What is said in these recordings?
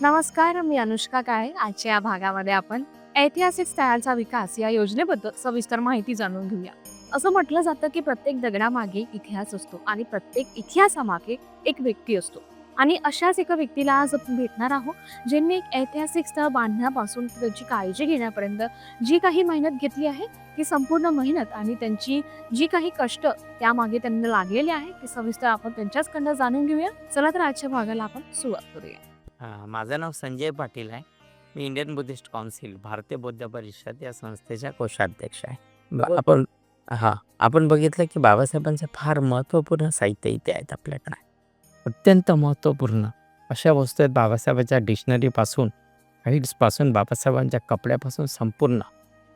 नमस्कार मी अनुष्का काळे. आजच्या या भागामध्ये आपण ऐतिहासिक स्थळांचा विकास या योजनेबद्दल सविस्तर माहिती जाणून घेऊया. असं म्हटलं जातं की प्रत्येक दगडामागे इतिहास असतो आणि प्रत्येक इतिहासामागे एक व्यक्ती असतो. आणि अशाच एका व्यक्तीला आज आपण भेटणार आहोत ज्यांनी एक ऐतिहासिक स्थळ बांधण्यापासून त्यांची काळजी घेण्यापर्यंत जी काही मेहनत घेतली आहे ती संपूर्ण मेहनत आणि त्यांची जी काही कष्ट त्यामागे त्यांना लागलेली आहे ते सविस्तर आपण त्यांच्याचकडनं जाणून घेऊया. चला तर आजच्या भागाला आपण सुरुवात करूया. हां, माझं नाव संजय पाटील आहे. मी इंडियन बुद्धिस्ट काउन्सिल भारतीय बौद्ध परिषद या संस्थेच्या कोषाध्यक्ष आहे. ब- बरं. आपण हां आपण बघितलं की बाबासाहेबांचे फार महत्त्वपूर्ण साहित्य इथे आहेत आपल्याकडे. अत्यंत महत्त्वपूर्ण. अशा वस्तू आहेत बाबासाहेबांच्या डिक्शनरीपासून गाईड्सपासून बाबासाहेबांच्या कपड्यापासून संपूर्ण.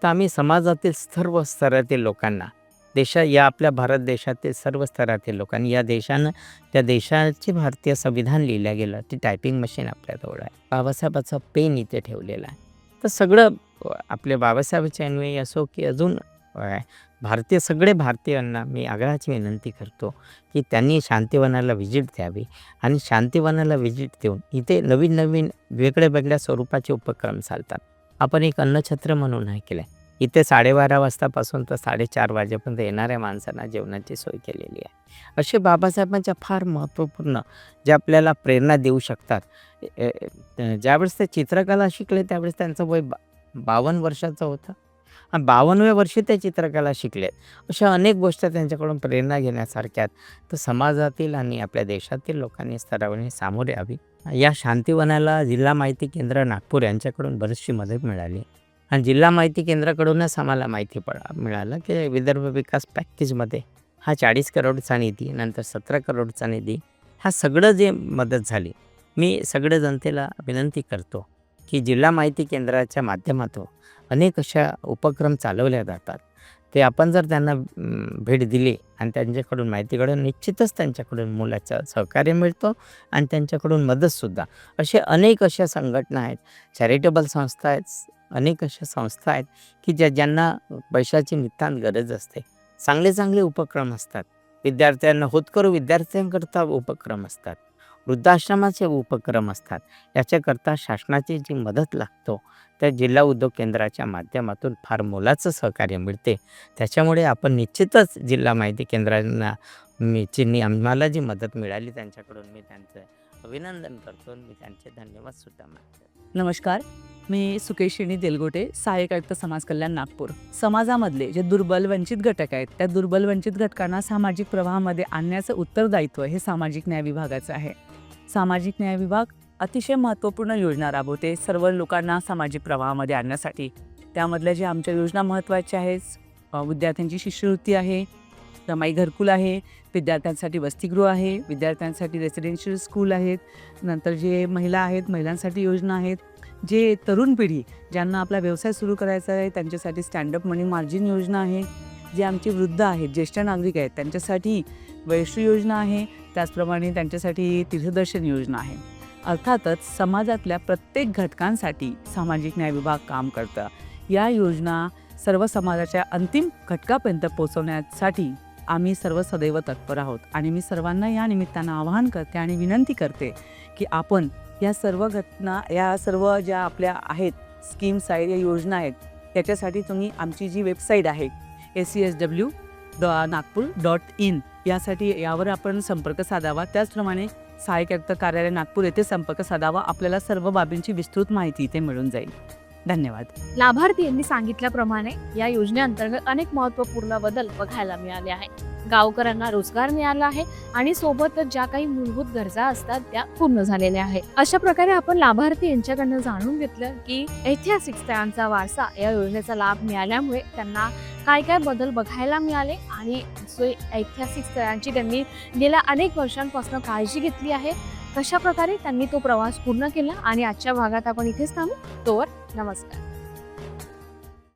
तर आम्ही समाजातील सर्व स्तरातील लोकांना देशा या आपल्या भारत देशातील सर्व स्तरातील लोकांनी या देशानं त्या देशाचे भारतीय संविधान लिहिलं गेलं. ती टायपिंग मशीन आपल्याजवळ आहे. बाबासाहेबाचं पेन इथे ठेवलेलं आहे. तर सगळं आपले बाबासाहेबांचे अन्वयी असो की अजून भारतीय सगळे भारतीयांना मी आग्रहाची विनंती करतो की त्यांनी शांतिवनाला व्हिजिट द्यावी आणि शांतिवनाला व्हिजिट देऊन इथे नवीन नवीन वेगळ्या वेगळ्या स्वरूपाचे उपक्रम चालतात. आपण एक अन्नछत्र म्हणून ऐकलं आहे इथे साडेबारा वाजतापासून तर साडेचार वाजेपर्यंत येणाऱ्या माणसांना जेवणाची सोय केलेली आहे. असे बाबासाहेबांच्या फार महत्त्वपूर्ण जे आपल्याला प्रेरणा देऊ शकतात. ज्यावेळेस ते चित्रकला शिकले त्यावेळेस त्यांचं वय बा बावन्न वर्षाचं होतं. आणि बावन्नव्या वर्षी ते चित्रकला शिकलेत अशा अनेक गोष्टी त्यांच्याकडून प्रेरणा घेण्यासारख्या तर समाजातील आणि आपल्या देशातील लोकांनी स्तरावरने सामोरे यावी. या शांतीवनाला जिल्हा माहिती केंद्र नागपूर यांच्याकडून बरीचशी मदत मिळाली. आणि जिल्हा माहिती केंद्राकडूनच आम्हाला माहिती पडा मिळालं की विदर्भ विकास पॅकेजमध्ये हा चाळीस करोडचा निधी नंतर सतरा करोडचा निधी हा सगळं जे मदत झाली. मी सगळ्या जनतेला विनंती करतो की जिल्हा माहिती केंद्राच्या माध्यमातून अनेक अशा उपक्रम चालवल्या जातात. ते आपण जर त्यांना भेट दिली आणि त्यांच्याकडून माहिती काढून निश्चितच त्यांच्याकडून मुलाचं सहकार्य मिळतो आणि त्यांच्याकडून मदतसुद्धा असे अनेक अशा संघटना आहेत चॅरिटेबल संस्था आहेत अनेक अशा संस्था आहेत की ज्या ज्यांना पैशाची नितांत गरज असते. चांगले चांगले उपक्रम असतात. विद्यार्थ्यांना होतकरू विद्यार्थ्यांकरता उपक्रम असतात. वृद्धाश्रमाचे उपक्रम असतात. याच्याकरता शासनाची जी मदत लागतो त्या जिल्हा उद्योग केंद्राच्या माध्यमातून फार मोलाचं सहकार्य मिळते. त्याच्यामुळे आपण निश्चितच जिल्हा माहिती केंद्रांना मी चिनी आम्हाला जी मदत मिळाली त्यांच्याकडून मी त्यांचं अभिनंदन करतो. मी त्यांचे धन्यवाद सुद्धा मानतो. नमस्कार. मी सुकेशिणी देलगोटे सहाय्यक आयुक्त समाज कल्याण नागपूर. समाजामधले जे दुर्बल वंचित घटक आहेत त्या दुर्बल वंचित घटकांना सामाजिक प्रवाहामध्ये आणण्याचं उत्तरदायित्व हे सामाजिक न्याय विभागाचं आहे. सामाजिक न्याय विभाग अतिशय महत्त्वपूर्ण योजना राबवते सर्व लोकांना सामाजिक प्रवाहामध्ये आणण्यासाठी. त्यामधल्या ज्या आमच्या योजना महत्त्वाच्या आहेत विद्यार्थ्यांची शिष्यवृत्ती आहे रमाई घरकुल आहे विद्यार्थ्यांसाठी वसतिगृह आहे विद्यार्थ्यांसाठी रेसिडेन्शियल स्कूल आहेत नंतर जे महिला आहेत महिलांसाठी योजना आहेत जे तरुण पिढी ज्यांना आपला व्यवसाय सुरू करायचा आहे त्यांच्यासाठी स्टँडअप मनी मार्जिन योजना आहे जे आमचे वृद्ध आहेत ज्येष्ठ नागरिक आहेत त्यांच्यासाठी वैश्य योजना आहे त्याचप्रमाणे त्यांच्यासाठी तीर्थदर्शन योजना आहे. अर्थातच समाजातल्या प्रत्येक घटकांसाठी सामाजिक न्याय विभाग काम करतं. या योजना सर्व समाजाच्या अंतिम घटकापर्यंत पोहोचवण्यासाठी आम्ही सर्व सदैव तत्पर आहोत. आणि मी सर्वांना या निमित्तानं आवाहन करते आणि विनंती करते की आपण या सर्व घटना या सर्व ज्या आपल्या आहेत स्कीम्स आहेत या योजना आहेत त्याच्यासाठी तुम्ही आमची जी वेबसाईट आहे S C S W D Nagpur dot in यासाठी यावर आपण संपर्क साधावा. त्याचप्रमाणे सहाय्यक आयुक्त कार्यालय नागपूर येथे संपर्क साधावा आपल्याला सर्व बाबींची विस्तृत माहिती इथे मिळून जाईल. धन्यवाद. लाभार्थी यांनी सांगितल्याप्रमाणे या योजनेअंतर्गत अनेक महत्त्वपूर्ण बदल बघायला मिळाले आहे गावकऱ्यांना रोजगार मिळाला आहे आणि सोबतच ज्या काही मूलभूत गरजा असतात त्या पूर्ण झालेल्या आहेत. अशा प्रकारे आपण लाभार्थी यांच्याकडनं जाणून घेतलं की ऐतिहासिक स्थळांचा वारसा या योजनेचा लाभ मिळाल्यामुळे त्यांना काय काय बदल बघायला मिळाले आणि सो ऐतिहासिक स्थळांची त्यांनी गेल्या अनेक वर्षांपासून काळजी घेतली आहे. कशा प्रकारे त्यांनी तो प्रवास पूर्ण केला आणि आजच्या भागात आपण इथेच थांबू? तोवर नमस्कार.